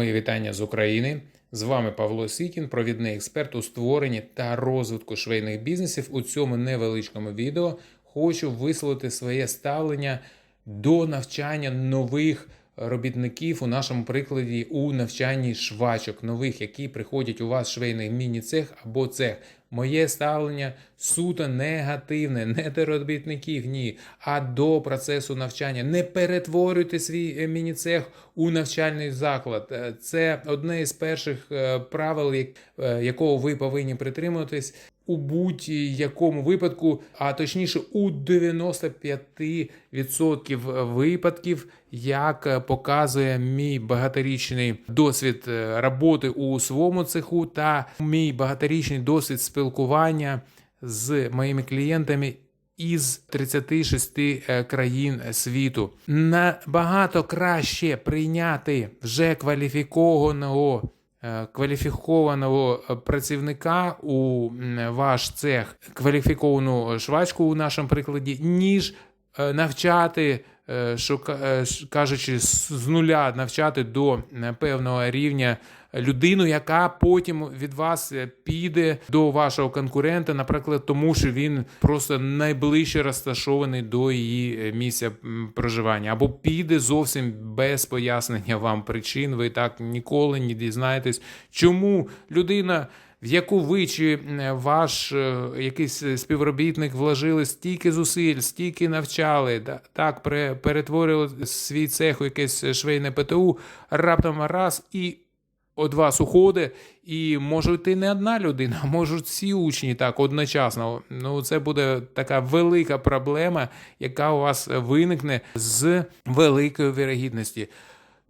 Мої вітання з України. З вами Павло Сікін, провідний експерт у створенні та розвитку швейних бізнесів. У цьому невеличкому відео хочу висловити своє ставлення до навчання нових робітників у нашому прикладі у навчанні швачок нових, які приходять у вас швейний міні-цех або цех. Моє ставлення суто негативне, не до робітників, ні, а до процесу навчання. Не перетворюйте свій мініцех міні-цех у навчальний заклад. Е, Це одне із перших е, правил, е, якого ви повинні притримуватись у будь-якому випадку, а точніше у 95% випадків, як показує мій багаторічний досвід е, роботи у своєму цеху та мій багаторічний досвід спілкування з моїми клієнтами. Із 36 е, країн світу набагато краще прийняти вже кваліфікованого кваліфікованого е, працівника у ваш цех, кваліфіковану швачку у нашому прикладі, ніж е, навчати, е, що ка- е, кажучи, з нуля навчати до е, певного рівня людину, яка потім від вас піде до вашого конкурента, наприклад, тому що він просто найближче розташований до її місця проживання, або піде зовсім без пояснення вам причин. Ви так ніколи не дізнаєтесь, чому людина. В яку ви чи е, ваш е, якийсь е, співробітник вложили стільки зусиль, стільки навчали, так пере- перетворили свій цех у якесь швейне ПТУ, раптом раз і від вас уходить, і може йти не одна людина, можуть всі учні так одночасно. Ну, це буде така велика проблема, яка у вас виникне з великою вірогідності.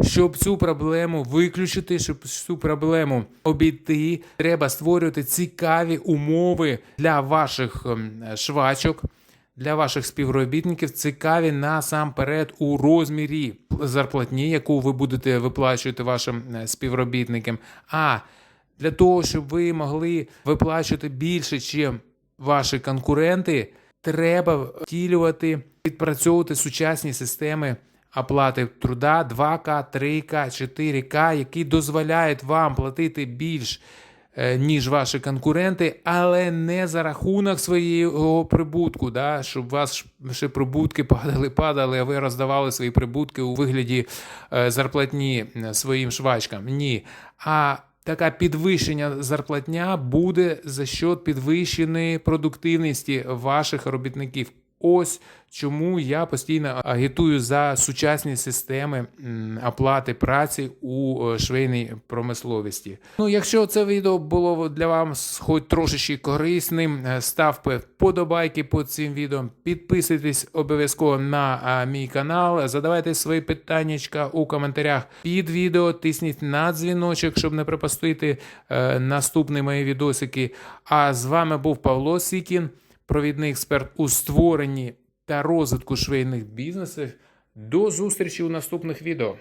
Щоб цю проблему виключити, щоб цю проблему обійти, треба створювати цікаві умови для ваших ем, швачок, для ваших співробітників, цікаві насамперед у розмірі зарплатні, яку ви будете виплачувати вашим е, співробітникам. А для того, щоб ви могли виплачувати більше, ніж ваші конкуренти, треба втілювати, відпрацьовувати сучасні системи оплати труда 2К, 3К, 4К, які дозволяють вам платити більш. е, Ніж ваші конкуренти, але не за рахунок свого прибутку, да, щоб вас прибутки падали, падали, а ви роздавали свої прибутки у вигляді е, зарплатні е, своїм швачкам. Ні. А таке підвищення зарплатня буде за счет підвищеної продуктивності ваших робітників. Ось чому я постійно агітую за сучасні системи оплати праці у е, швейній промисловості. Ну, якщо це відео було для вас хоч трошечки корисним, е, ставте вподобайки під цим відео, підписуйтесь обов'язково на мій канал, задавайте свої питання у коментарях під відео, тисніть на дзвіночок, щоб не пропустити е, наступні мої відосики. А з вами був Павло Сікін провідний експерт у створенні та розвитку швейних бізнесів. До зустрічі у наступних відео.